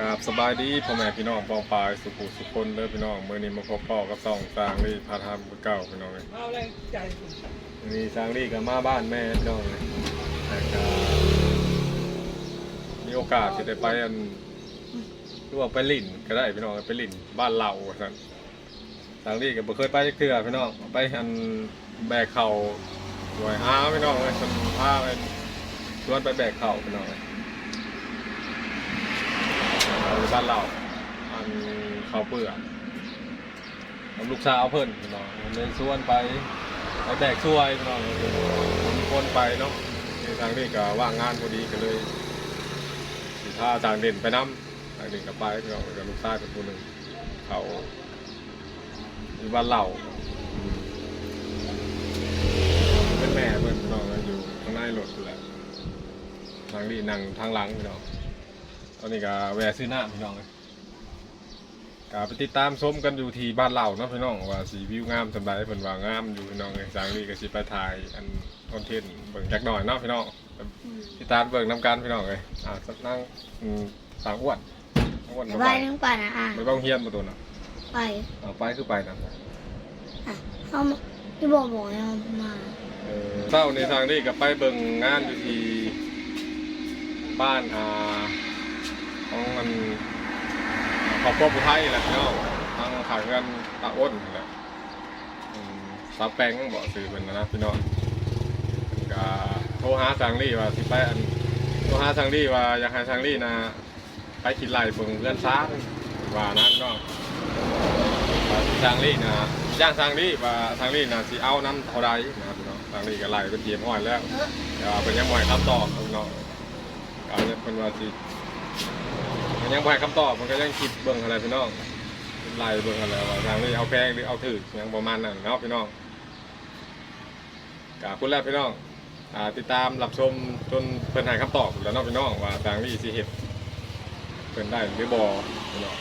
กราบสบายดีพ่อแม่พี่น้องปองปายสุขุสุขคนเด้อพี่น้องมื้อนี้มาพบพ่อกับสองสร้างรีพาทำคือเก่าพี่น้องเลยเอาแรใจมีสร้างรีกับมาบ้านแม่พี่น้องเลยแต่ก็มีโอกาสที่ได้ไปอันร่วมไปลิ่นก็ได้พี่น้องไปลิ่นบ้านเราว่าซั่นสร้างรีก็บ่เคยไปจักเทื่อพี่น้องไปอันแบกเข่าหวยอ้าพี่น้องเลยคนพาไปชวนไปแบกเข่าพี่น้องเลย เอาบ้านเราอันเขาวเปลือกกับลูกสาวเพิ่นพี่น้องมันเลยชวนไปไปแบกช่วยพี่น้องมีคนไปเนาะทางนี้ก็ว่างงานพอดีก็เลยสิพาจางเด่นไปน้ำจางเด่นก็ไปพี่น้องกับลูกชายเป็นคนหนึ่งเขาอยู่บ้านเราเป็นแม่เพิ่นพี่น้องอยู่ข้างในรถแหละทางนี้นั่งทางหลังพี่น้อง ตอนนี้ก็แวะซื้อน้ำพี่น้องเลยก็ไปติดตามชมกันอยู่ที่บ้านเราเนาะพี่น้องว่าสีวิวงามสำหรับเพิ่นว่างามอยู่พี่น้องเลยจางนี้ก็สิไปถ่ายอันคอนเทนต์เบิ่งจักหน่อยเนาะพี่น้องติดตามเบิ่งนำกันพี่น้องเลยอ่าสักนั่งอืมสางอ้วนอ้วนไปบ่บ้าไปนทั้งป่านะอะไม่ต้องเฮียนบ่ตัวน่ะไปเอาไปคือไปนะอะเขามาที่บอกบอกให้เขามาเออเช้าในทางนี้ก็ไปเบิ่งงานอยู่ที่บ้านอ่า ของมันขอบคุณผู้ไทยแหละพี่น้องทางขายเงินตาอ้นแหละอืมซาแปงบอกสื่อเป็นนะพี่น้องก็โทรหาสังลี่ว่าสิไปอันโทรหาสังลี่ว่าอยากให้สังลี่นะไปกินไหลเบิ่งเพื่อนซ้าว่านะพี่น้องว่าสิสังลี่นะย่างสังลี่ว่าสังลี่นะสิเอาน้ำเท่าใดนะพี่น้องสังลี่ก็ไหลเป็นเทียมห้อยแล้วแต่าเป็นยังไม่ให้คำตอพี่น้องก็เนี่ยเป็นว่าสิ ยังบ่ให้คำตอบมันก็ยังคิดเบิ่งอะไรพี่น้องไล่เบิ่งอะไรว่าทางนี้เอาแพงหรือเอาถือยังประมาณนั้นเนาะพี่น้องกาคุณแล้วพี่น้องอ่าติดตามรับชมจนเพิ่นห้คำตอบแล้วเนาะพี่น้องว่าทางนี้สิเฮ็ดเพิ่นได้หรือบ่พี่น้อง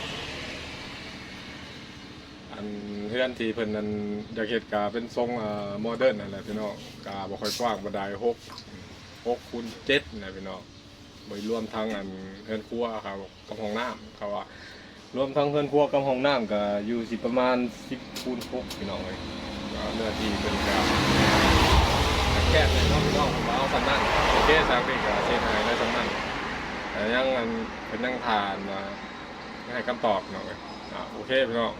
อันเพื่อนที่เพิ่นนั้นอยากเฮ็ดกาเป็นทรงอ่าโมเดิร์นนั่นแหละพี่น้องกาบ่ค่อยกว้างบ่ได้6 6คูณ7นะพี่น้อง ไปรวมทั้งอันเฮือนครัวครับกับห้องน้ำเขาว่ารวมทั้งเฮือนครัวกับห้องน้ำก็อยู่สิประมาณ10คูณ6พี่น้องเลยก็เนื้อที่เป็นการแคบเลยเนาะพี่น้องมาเอาสำนักโอเคสามปีก็เสียหายได้สำนักแต่ยังอันเป็นนั่งทานมาให้คำตอบหน่อยอ่าโอเคพี่น้อง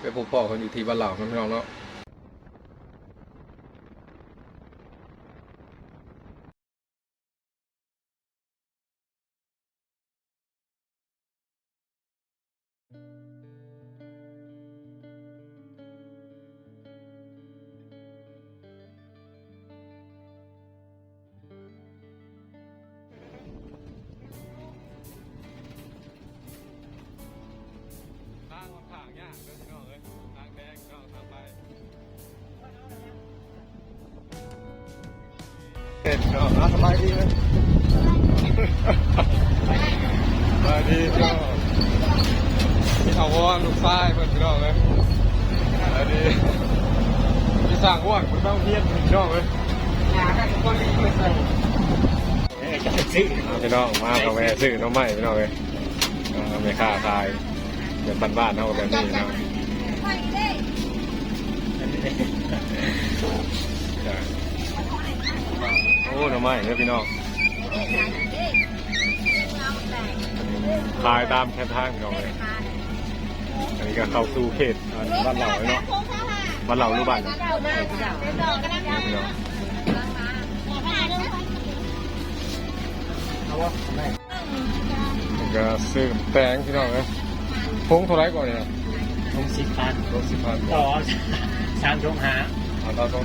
ไปพบพ่อคนอยู่ที่บ้านเราเนาพี่น้องเนาะ เห็นพี่น้องนะสบายดีไหมสบายดีพี่น้องมีเอาว่านลูกชายเพิ่อนพี่น้องเลยสบายดีมีสร้างว่านคุณต้องเพียนพี่น้องเลยหากันคนนี้ไม่ใส่อ่าพี่น้องมากับแม่ซื้อน้องใหม่พี่น้องเลยไม่ค่าขายเดี๋ยวบ้านๆเท่าแบบนี้นะ โอ้หน่อไม้เนี่ยพี่น้องขายตามแค่ทางพี่น้องเลยอันนี้ก็เข้าสู่เขตอันบ้านเราเลยเนาะบ้านเราหรือบ้านเนี่ยพี่น้องเอาวะไม่มันก็ซื้อแตงพี่น้องเลยพงเท่าไหรก่อนเนี่ยลงสิบพันรถสิบพันต่อสามชงหาเอาตอนตรง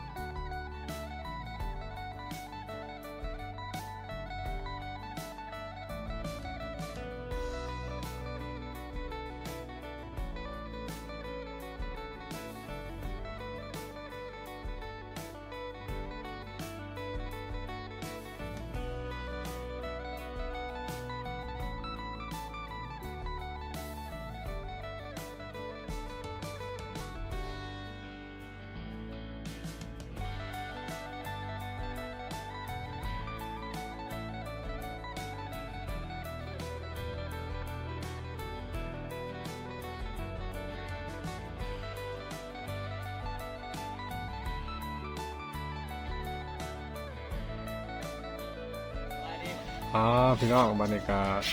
อ๋อพี่น้องบรรยากาศ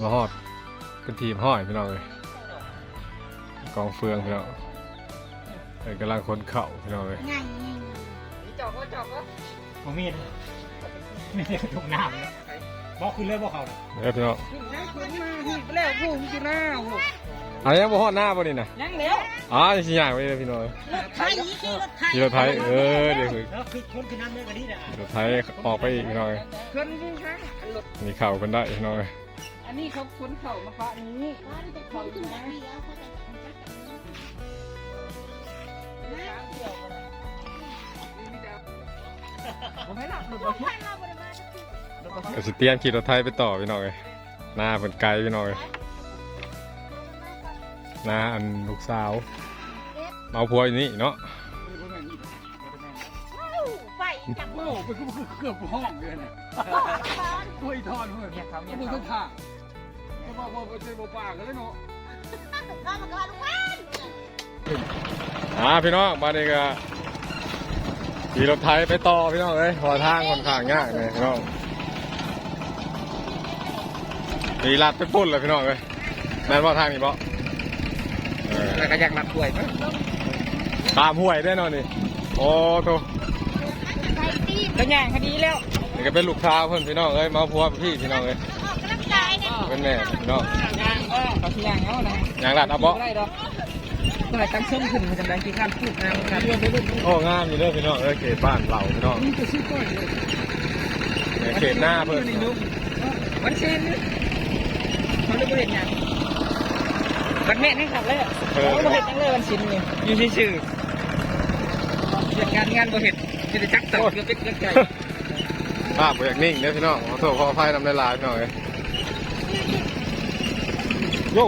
มาฮอดเป็นทีมห้อยพี่น้องเลยกองเฟืองพี่น้องเอ้ยกำลังคนเข่าพี่น้องเลยง่ายง่ายผมมีดไม่ได้ทุกน้ำเลยบอกคืนเลยบอกเขาเลยเอ้ยพี่น้องแล้วผู้ที่หน้าโอ้ อันนี้บ่ฮอดหน้าบ่นี่นะยังแล้วอ๋อสิย่างไปเลยพี่น้องไทยขี่รถไทยขี่รถไถเออเดี๋ยวคือแล้วคือคนคือน้ำเนื้อกันนี่นะรถไถออกไปอีกพี่น้องเลยเพิ่นยิ่งครั้งรถมีเข่ากันได้พี่น้องเลยอันนี้เขาขนเข่ามาปะนี้เขาอยู่นะผมไม่หลับหลุดเลยก็สิเตรียมขี่รถไถไปต่อพี่น้องเลยหน้าเป็นไกลพี่น้องเลยห น้าอันลูกสาวเมาพัวอยู่นี่เนาะไปจับมือโอ้ไปคือเกือบห้องเลยเนี่ยคุยทอนเพื่อนเนี่ยเขาเนี่ยเขาท่าเขาบอกว่าเจอบ่ปากกันเลยเนาะก็มาก่อนลูกบ้านอ่าพี่น้องมาดีก็ขี่รถไถไปต่อพี่น้องเลยพอทางค่อนข้างยากเลยพี่น้องมีลัดไปปุ่นเลยพี่น้องเลยแม่นว่าทางนี้บ่เออ แล้วก็อยากรับป่วยมั้ยตามห้วยได้เนอนนี่โอ้โถไปตีก็ย่างคดีแล้วนี่ก็เป็นลูกสาวเพิ่นพี่น้องเอ้ยมาพัวพี่พี่น้องเอ้ยออกกำลังกายเนี่ยเป็นแม่พี่น้องย่างเออเขาที่ย่างเอานะยางลัดเอาบ่ได้ดอกเมื่อไหร่ตั้งช่องขึ้นมันจะได้กี่ขั้นพูดนะมันการเรื่องไปเรื่องโอ้งามอยู่เด้อพี่น้องเอ้ยเขตบ้านเราพี่น้องนี่จะซื้อก้อยเลยเนี่ยเขตหน้าเพิ่นนี่นุ่มวันเชนเขาเรียกว่าเห็นยัง วันแม่นี่ขับเลยเขาไม่เห็นยังเลยวันชินนี่อยู่ชื่อเกี่ยการงานบ่เห็นจะได้จักตักเกือบเป็นเกือบใจภาพบ่อยากนิ่งเด้อพี่น้องขอโทษขออภัยนำได้หลายพี่น้องเอ้ยโย่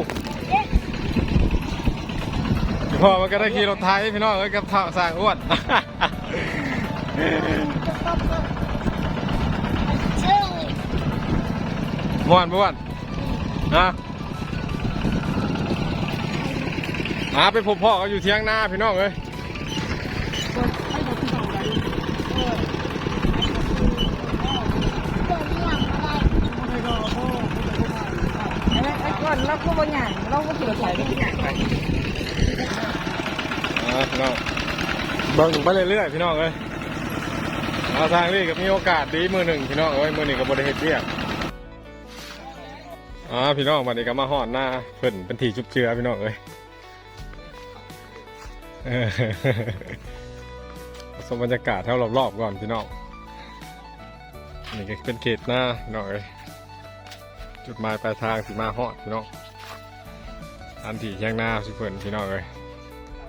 พ่อมันก็ได้ขี่รถไถพี่น้องเอ้ยกับท่าสร้างอ้วนชื่อม่วนม่วนนะ มาไปพบพ่อเขาอยู่เที่ยงหน้าพี่น้องเอ้ยไอ้ก้อนเราก็บ่หยางเราก็ขี่รถไถก็หยางไปอ่าพี่น้องเบิ่งไปเรื่อยๆพี่น้องเอ้ยเอาทางนี้ก็มีโอกาสดีมือหนึ่งพี่น้องเอ้ยมือหนึ่งกับบริเฮ็ดเรียกอ่าพี่น้องวันนี้ก็มาหอดหน้าเพิ่นเป็นทีชุบเชื้อพี่น้องเอ้ย ผสมบรรยากาศเท่ารอบๆก่อนพี่น้องนี่ก็เป็นเขตหน้าหน่อย จุดหมายปลายทางสิมาฮอดพี่น้องอันที่แยงหน้าสิเพิ่นพี่น้องเลย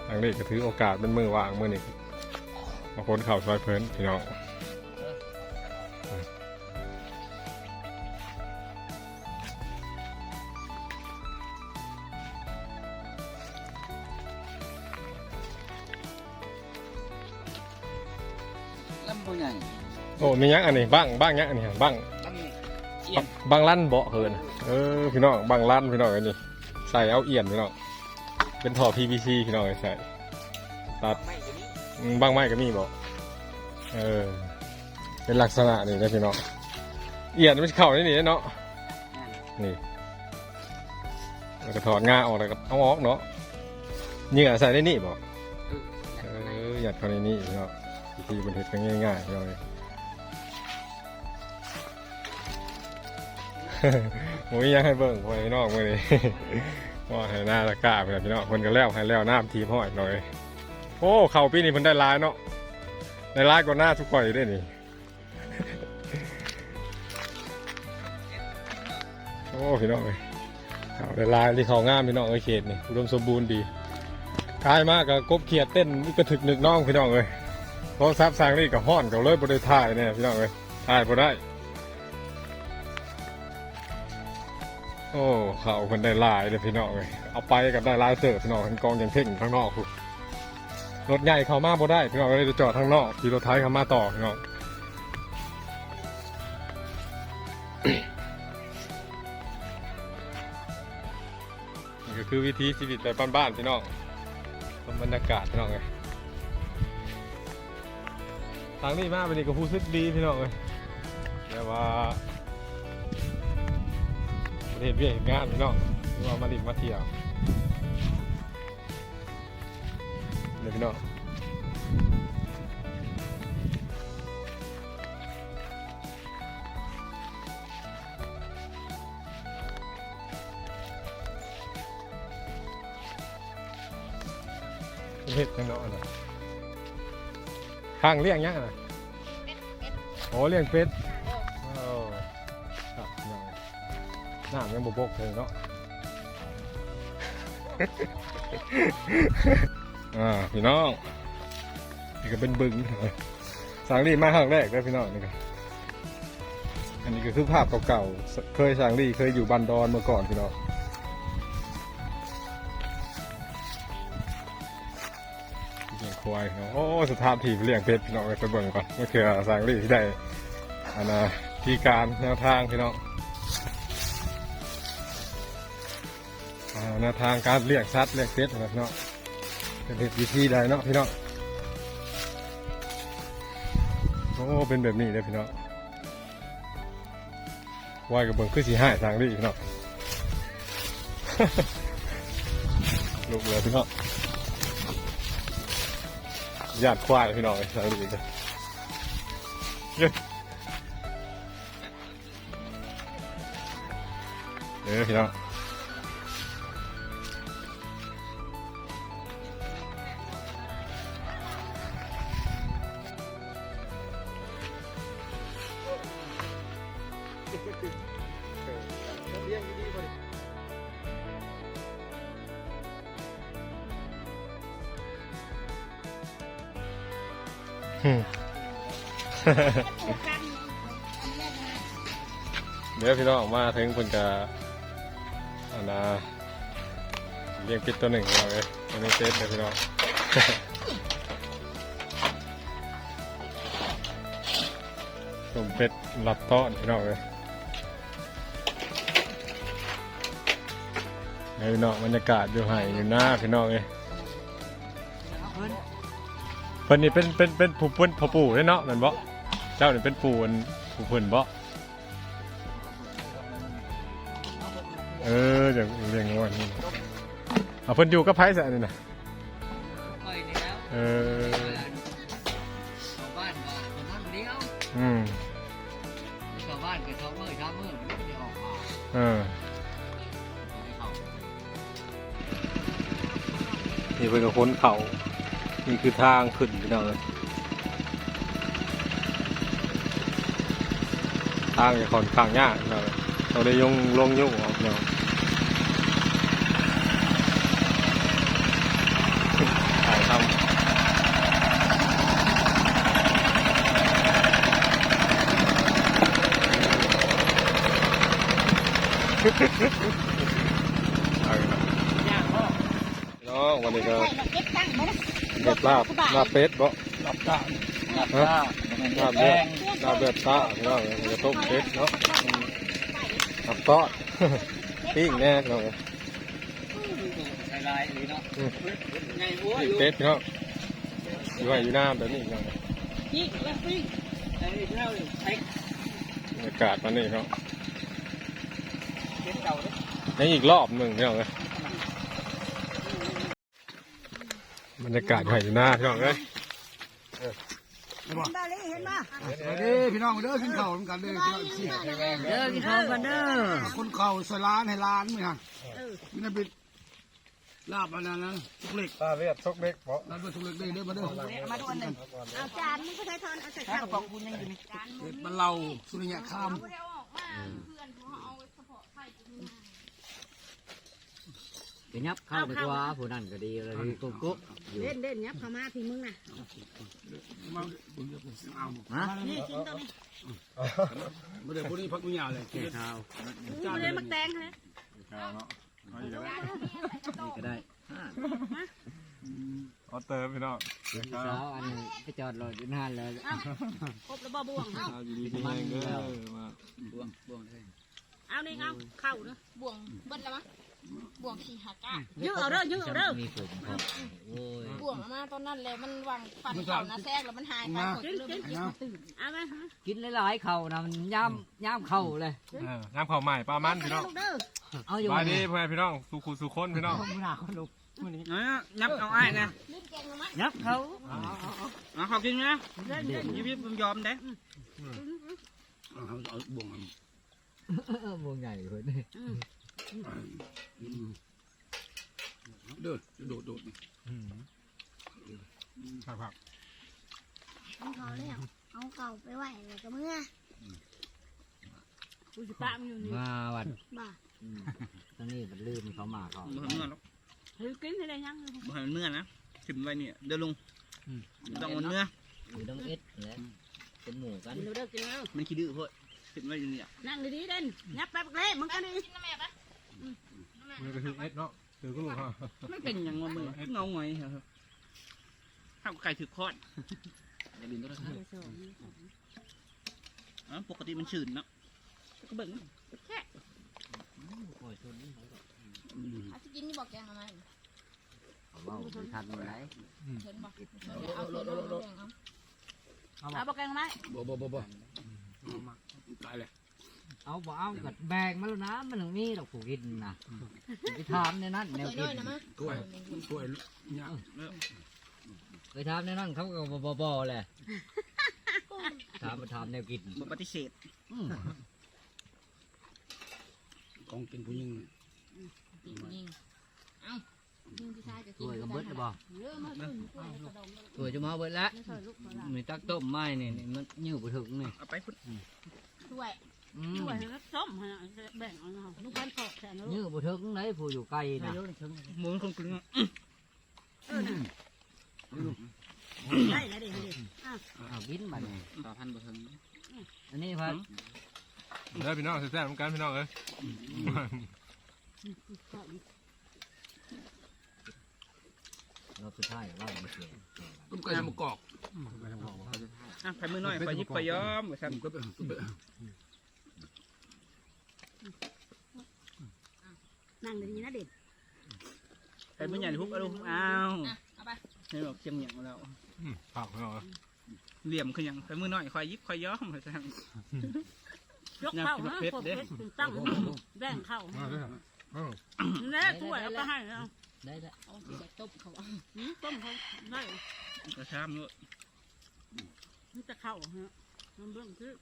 ทางนี้ก็ถือโอกาสเป็นมือว่างมือนี่มาค้นเข่าซอยเพิ่นพี่น้อง มีหยังอันนี้บ้างบ้างหยังอันนี้บ้างบ้างลั่นเบาะเฮินเออพี่น้องบ้างลั่นพี่น้องอันนี้ ใส่เอาเอียนพี่น้องเป็นท่อ PVC พี่น้องใส่ตัดอืมบ้างไม้ก็มีบอกเออ เป็นลักษณะนี่นะพี่น้องเอียนไม่ใช่เข่านี่นี่เนาะนี่แล้วก็ถอดง่าออกแล้วก็เอาออกเนาะเหงื่อใส่ได้นี่บอกเออหยัดเข้าในนี่พี่น้องวิธีบนเห็ดกันง่ายๆพี่น้องเลย โอ้ยยังให้เบิ่งไว้นอกมือนี้ว่าให้หน้าตะกร้าเพื่อนพี่น้องคนก็แล้วให้แล้วน้ำทีมห้อหน่อยโอ้เข่าปีนี้เพิ่นได้หลายเนาะได้หลายกว่าหน้าทุกข่อยได้นี่โอ้พี่น้องเลยเข่าได้หลายที่เขางามพี่น้องเอ้ยเขตนี่อุดมสมบูรณ์ดีกายมากกับกบเขียดเต้นกระถึกนึกน้องพี่น้องเลยโทรศัพท์สร้างนี่กับห้อนกับเลยบริถ่ายเนี่ยพี่น้องเลยถ่ายบ่ได้ โอ้เขาคนได้ลายเลยพี่น้องเลยเอาไปกับได้ลายเสิร์ฟพี่น้องทั้งกองยังเพ่งข้างนอกคุณรถใหญ่เขามาบ่ได้พี่น้องเลยจะจอดข้างนอกขี่รถไทยเขามาต่อพี่น้องนี่ก็คือวิธีชีวิตแบบบ้านๆพี่น้องชมบรรยากาศพี่น้องเลยทางนี้มาวันนี้ก็รู้สึกดีพี่น้องเลยแบบว่า ประเทศเวียดงานพี่น้องหรือว่ามาดินมาเที่ยวเดี๋ยวพี่น้องเฮ็ดจังเนาะนะข้างเลี้ยงยังนะโอ้เลี้ยงเป็ด น้ำยังบบกเลยเนาะอ่าพี่น้องนี่ก็เป็นบึงสร้างรีมาครั้งแรกเลยพี่น้องนี่ก็อันนี้ก็คือภาพเก่าๆ เคยสร้างรีเคยอยู่บันดอนเมื่อก่อนพี่น้องเลี้ยงควายเนาะโอ้สถานที่เลี้ยงเป็ดพี่น้องไปเบิ่งก่อนเมื่อคือสร้างรีที่ได้อันนะที่การแนวทางพี่น้อง แนวทางการเลี้ยงสัตว์เลี้ยงเป็ดนะพี่น้องเป็นเหตุวิธีใดเนาะพี่เน้องโอ้เป็นแบบนี้เลยพี่เน้องวายกับเบิ่งคือสีห้าทางนี้พี่เน้องลูกเลยพี่เน้องญาติควายพี่น้องทางนี้กันเย้เด้อพี่น้อง เดี๋ยวพี่น้องมาถึงคนจะอันนะเลี้ยงปิดตัวหนึ่งของเราเลยอันนี้เซฟเลยพี่น้องผมเป็ดรับต้อนพี่น้องเลยให้พี่น้องบรรยากาศอยู่ไห่อยู่หน้าพี่น้องเลยเพิ่นนี่เป็นเป็นเป็นผู้เพิ่นพ่อปู่เลยเนาะเหมือนบ่ เจ้านี่เป็นปู่อันผู้เพิ่นบ่เออเดี๋ยวเรียงงวดนี่เอาเพิ่นอยู่กับไผซะนี่นะคอยนี่แล้วเออชาวบ้านก็ประมาณเดียวอืมชาวบ้านก็ชาวเมื่อชาวเมื่อมันไม่ได้ออกมาเออให้เขานี่เพิ่นก็ค้นเขานี่คือทางขึ้นพี่น้องเอ้ย ทางจะค่อนข้างยากพี่น้องเอ้ยเราได้ยงลงยุ่งออกพี่น้องถ่ายทำเอาอีกแล้วย่างพ่อพี่น้องวันนี้ก็เก็บตังค์มาเด็ดลาบลาบเป็ดบ่หลับตาหลับฮะตา ลาบแบบลาบแบบตาพี่น้องมันจะต้มเป็ดเนาะอืมลาบต้อนปิ้งแน่นองใส่ลายเลยเนาะอืมไงหัวปิ้องยู่เป็ดพี่น้องอยู่ไหนอยู่หน้าแบบนี้พี่น้องยี่แล้วนี่เท่าอยู่ไอ้บรรยากาศมันนี่เนาะเก็บเก่อีกรอบหนึ่งพี่น้องเลยบรรยากาศอยู่ไหนอยู่หน้าพี่น้อง เลยบาลีเห็นป่ะสวัสดีพี่น้องเด้อกินข้าวเหมือนกันเด้อพี่น้องสิเด้อกินข้าวกันเด้อคนเข่าใส่ร้านให้ร้านไหมฮะนี่นะเป็นลาบอันนั้นนะทุกเล็กตาเลือดซกเล็กเพราะร้านเป็นทุกเล็กเด้อเด้อมาเด้อมาดูอันหนึ่งเอาจานมันก็ใช้ทอนเอาใส่ข้าวของคุณยังอยู่ในจานเล็กบ้านเราสุริยะข้าม เดี๋ยวยับเข้าไปตัวผู้นั่นก็ดีเลยกุ๊กกุ๊กอยู่เล่นเล่นเนี้ยพม่าพี่มึงน่ะมาบุญเดือบุญเอาฮะนี่กินตัวนี้มาเด้อพวกนี้พักกุญยาเลยแค่ข้าวกูเลยมักแตงฮะเนาะเอาอีกแล้วนี่ก็ได้ฮะเอาเติมพี่น้องเดี๋ยวพี่สาวอันนี้ไปจอดรถอยู่นานเลยครบแล้วบ่บ่วงเอาอยู่ดีๆแห้งเด้อมาบ่วงบ่วงเลยเอานี่เอาเข้าเนาะบ่วงเบิ้ลแล้วมั้ง บวงขี่หักอะยื้อเอาเด้อยื้อเอาเด้อมีผมครับโอ้ยบวงเอามาตอนนั้นเลยมันวางฟันเข่านะแทรกแล้วมันหายไปกดเริ่มเป็นกินตื่นเอาไหมฮะกินหลายๆเข่านะมันย่ำย่ำเข่าเลยเออน้ำข้าวใหม่ปลามันพี่น้องลูกเด้อเอาอยู่บายดีเพื่อนพี่น้องสุขุสุคนพี่น้องไม่น่าคนลุกนับเอาไอ้นะลืมแกงมายับเขาเอาขอกินนะยี่พี่ผมยอมเด้เอาเอาบ่วงเอาวงใหญ่คน เด้อโดดโดดครับครับเอาเขาเลยเอาเขาไปไหวเลยก็เมื่อกูจะปะมันอยู่นี่มาวัดบ่าตอนนี้มันลืมเขามาเขาบ่เมื่อหรอกเฮ้ยกินได้ยังบ่ให้มันเมื่อนะขึ้นไว้เนี่ยเดี๋ยวลุงต้องมันเมื่ออยู่ต้องเอ็ดแล้วเป็นหมู่กันกินเด้อกินเด้อมันขี้ดื้อเพื่อขึ้นไว้อยู่เนี่ยนั่งดีๆเด่นยับไปบักเล่มึงกันดิกินน้ำแม่ปะ มันก็คือเอ็ดเนาะคือก็รู้ฮะมันเป็นอย่างว่ามือเงาหงอยเหรอข้าวไก่ถือคอดอย่าลืมตัวนะครับอ๋อปกติมันชื้นเนาะก็เบิ่งแค่โอ้ยชนอาจจะกินนี่บอกแกงมาเขาเบาไม่ทันอะไรเชิญบอกเอาเชิญเอาแกงเอาเอกแกงไหมบ่บ่บ่บ่ตายเลย เอาบ่เอากัดแบ่งมาแล้วนะมันถึงมีดอกผูกินนะไปถามในนั้นแนวสวยกิน้อยนนะมะกล้วยกล้วยเนี่ยไปถามในนั้นเขาก็บ่บ่ๆเลยถามมาถามแนวกินบ่ปฏิเสธอืมของกินผู้หญิงตียิงเอายิงผู้ชายจะช่วยกับเบิดเลยบ่เยอะมากเลยช่วยจะมาเบิดแล้วมีตักต้มไม้นี่นี่มันยื้อบ่ถึงนี่เอาไปพุ่นช่วยอืม ช่วยให้มันส้มให้แบ่งเอาเนาะลูกพันขอบแทนลูกยื้อบ่ถึงไหนผู้อยู่ไกลนะหมุนคนกลึงได้แล้วเด็กเด็กอ้าวบินมานี่ต่อพันบ่ถึง อันนี้พัดเด้อพี่น้องแซ่บๆเหมือนกันพี่น้องเอ้ยเราสุดท้ายว่าบ่เสียต้มไก่มะกอกอะไปมือหน่อยไปยิบไปย้อมไปต้ซ้ำ มก็ไปต้มไป นั่งดีนะเด็กไปมือใหญ่ทุบเอาลูกอ้าวอะเอาไปนี่บอกเชียงเหนียงแล้วอืมผักพี่น้องเอ้ยเหลี่ยมคือยังไปมือหน่อยคอยยิบคอยย้อมไปซ้ยกเข้านะพวกเพชรตั้งแบ่งเข้ามาเด้อเออแน่ถ้วยเอาไปให้เอาได้แล้วเอาใส่ต้มเขาต้มเขาได้ำกระชามด้วยมันจะเข้าฮะมันเบิ่งคือ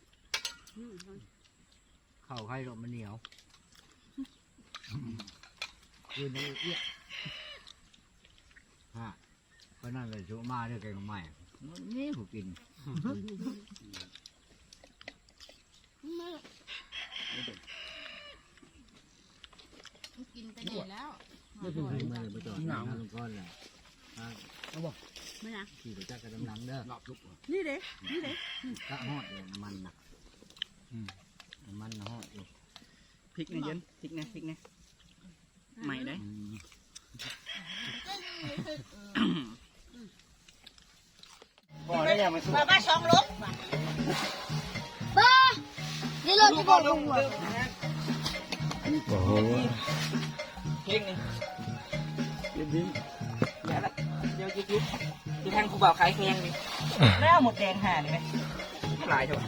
ข้าวไข่รมันเหนียว คืนนี้เอี้ยฮะเพราะนั่นเลยชัวมาเด้อแกงใหม่นี่ผู้กินกินไปไหนแล้วไม่เป็นไรมือไปต่อหนังลงก้อนเลยไม่นะขี่ไปจักกระดำหนังเด้อหลับลุกนี่เด็กนี่เด็กกะฮอดเลยน้ำมันนะน้ำมันน่ะฮอดอยู่พริกเนี่ยเย็นพริกเนี่ยพริกเนี่ย ใหม่ได้อืมมาบ้าสองลูกบ้านี่เราจะบอกลุงว่าโอ้โหเก่งนี่เดี๋ยวละเดี๋ยวยุบยุบดูทางครูบ่าวขายแพงดิแล้วหมดแดงห่าเลยไหมหลายเถอะ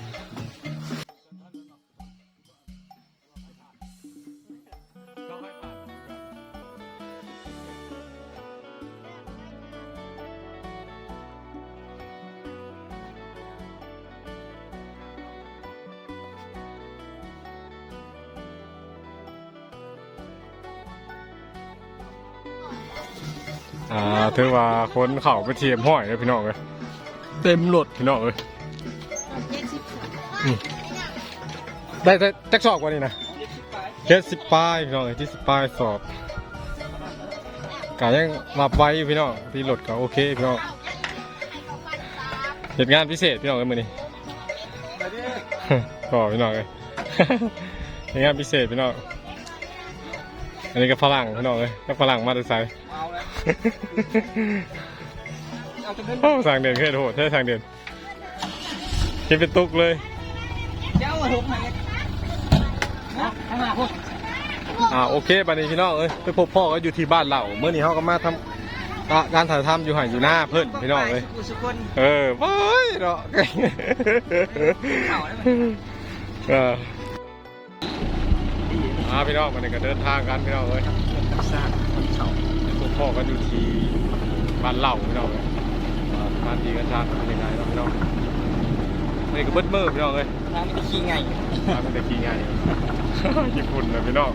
อ่าถือว่าคนเข่าไปเทียมห้อยเลยพี่น้องเอ้ยเต็มรถพี่น้องเอ้ยอืมได้แต่แจ็คสอบกว่านี่นะเจ็ดสิบป้ายพี่น้องเอ้ยที่สิบป้ายสอบกายังมาไว้อยู่พี่น้องที่รถก็โอเคพี่น้องเหตุงานพิเศษพี่น้องเอ้ยมือนี้ก็พี่น้องเอ้ยเหตุงานพิเศษพี่น้อง อันนี้ก็ฝรั่งพี่น้องเอ้ยก็ฝรั่งมาแต่ไซเอาแล้วเอาจะเป็นโอ้ทางเดินเคยโหดใช่ทางเดินกินเป็นตุกเลย เจ้าหัวหกไหนนะข้างหน้าพวกอ่าโอเคบัดนี้พี่น้องเอ้ยไปพบพ่อก็อยู่ที่บ้านเราเมื่อนี้เขาก็มาทำอะการถ่ายทำอยู่ห่างอยู่หน้าเพิ่นพี่น้องเอ้ยสุขุสุคนเออเว้ยเนาะ เข่าแล้วมัน เออ อ่าพี่น้องมันก็เดินทางกันพี่น้องเอ้ยกับสร้างคนเข่าพวกพ่อก็อยู่ที่บ้านเหล่าพี่น้องเอ้ยว่าบ้านที่กันชาติเป็นยังไงเนาะพี่น้องนี่ก็เบิดมือพี่น้องเอ้ยทางนี้ไปขี่ไงมาเป็นตะกี้ไงญี่ปุ่นนะพี่น้อง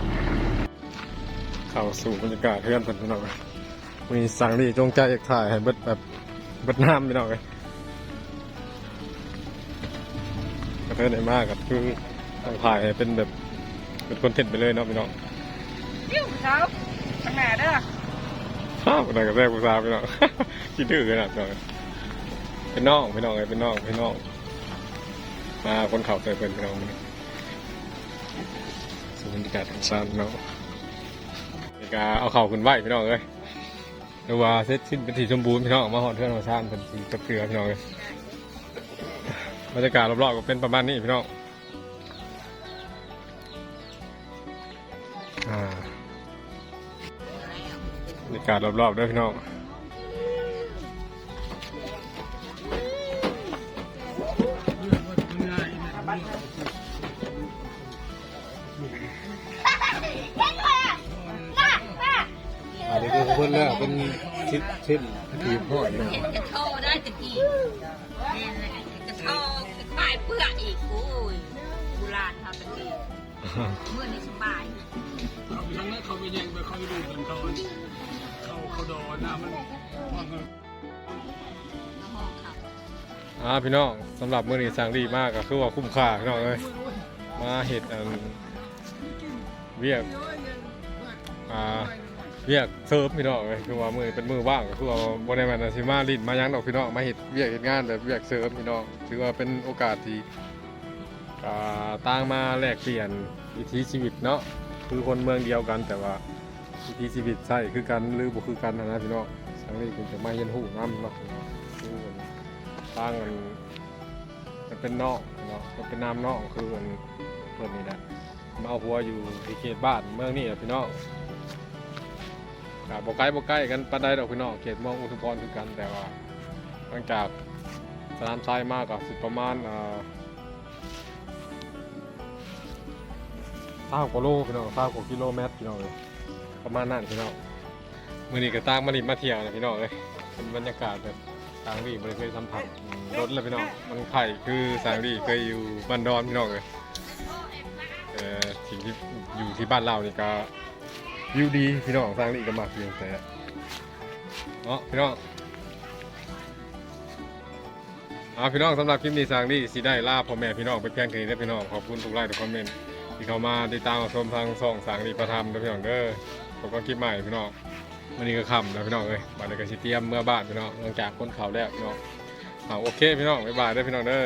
เข้าสู่บรรยากาศเพื่อนเพิ่นพี่น้องเอ้ยมีสั่งนี่จงใจอยากถ่ายให้เบิดแบบเบิดน้ำพี่น้องเอ้ยกระเทือนได้มากกับคือต้องถ่ายให้เป็นแบบ เป็นคอนเทนต์ไปเลยเนาะพี่น้องยิ้วเขาข้างหน้าเด้อข้าวอะไรกับแรกกูทราบพี่น้องคิดดื้อขนาดนั้นเป็นน้องพี่น้องไงเป็นน้องเป็นน้องมาคนเข่าเตยเป็นพี่น้องนี่สู่บรรยากาศธรรมชาติพี่น้องนี่ก็เอาเข่าขึ้นไหวพี่น้องเลยหรือว่าเซตสิ้นเป็นสีชมพูพี่น้องมาหอดเพื่อนธรรมชาติเป็นสีกระเกลือพี่น้องเลยบรรยากาศรอบๆก็เป็นประมาณนี้พี่น้อง กาศรอบๆด้วยพี่น้องอันนี้คือเพื่นแล้วเป็นชิ้นชิ้นทีมพ่อเนี่ยจะโทรได้ตะกี้จะโทรขายเปลือกอีกโอ้ยโบราทำตะกี้เมื่อนี้สบายเขาไปทางนั้นเขาไปแย่งไปเขาไปดูกันตอนเขา เขาโดนนะมันอ่าพี่น้องสำหรับมื้อนี้สั่งดีมากก็คือว่าคุ้มค่าพี่น้องเอ้ยมาเห็ดอันเวียกอ่าเวียกเซิร์ฟพี่น้องเอ้ยคือว่ามือเป็นมือว่างก็คือว่าบ่ได้แม่นว่าสิมาลินมายังดอกพี่น้องมาเห็ดเวียกเฮ็ดงานแบบเวียกเซิร์ฟพี่น้องถือว่าเป็นโอกาสที่อ่าต่างมาแลกเปลี่ยนวิถีชีวิตเนาะคือคนเมืองเดียวกันแต่ว่า วิถีชีวิตใช่คือกันหรือบ่คือกันนะพี่น้องสังนี้คือจะมาเรียนรู้ำเนาะคือมันต่างกันมันเป็นนอกเนาะมันเป็นน้ำนอกคือมันเพิ่นนี่แหละมาเอาหัวอยู่ที่เขตบ้านเมืองนี่แหละพี่น้องกับ่ใกล้บ่ใกล้กันปานใดดอกพี่น้องเขตเมืองอุทุมพรคือกันแต่ว่าหลังจากสนามทรายมากก็สิประมาณเอ่อ20กว่าโลพี่น้อง20กว่ากิโลเมตรพี่น้องเลย ประมาณนั้นพี่น้องมื้อนี้ก็ต่างมานี่มาเที่ยวนะพี่น้องเอ้ยเป็นบรรยากาศแบบสางดีไม่เคยสัมผัสรถเลยพี่น้องมันไข่คือสางดีเคยอยู่บ้านดอนพี่น้องเลยเออสิ่งที่อยู่ที่บ้านเรานี่ก็วิวดีพี่น้องสางดีก็มากเพียงแต่เนาะพี่น้องเอาพี่น้องสำหรับคลิปนี้สางดีสิได้ลาพ่อแม่พี่น้องไปเพียงแค่นี้นะพี่น้องขอบคุณทุกไลค์ทุกคอมเมนต์ที่เข้ามาติดตามชมทางช่องสางดีประทำนะพี่น้องเด้อ ผมก็คลิปใหม่พี่น้องวันนี้ก็คำแล้วพี่น้องเลยบ้านในกระชิเตียมเมื่อบ้านพี่น้องหลังจากคนเขาแล้วพี่น้องเอาโอเคพี่น้องบ๊ายบายได้พี่น้องเด้อ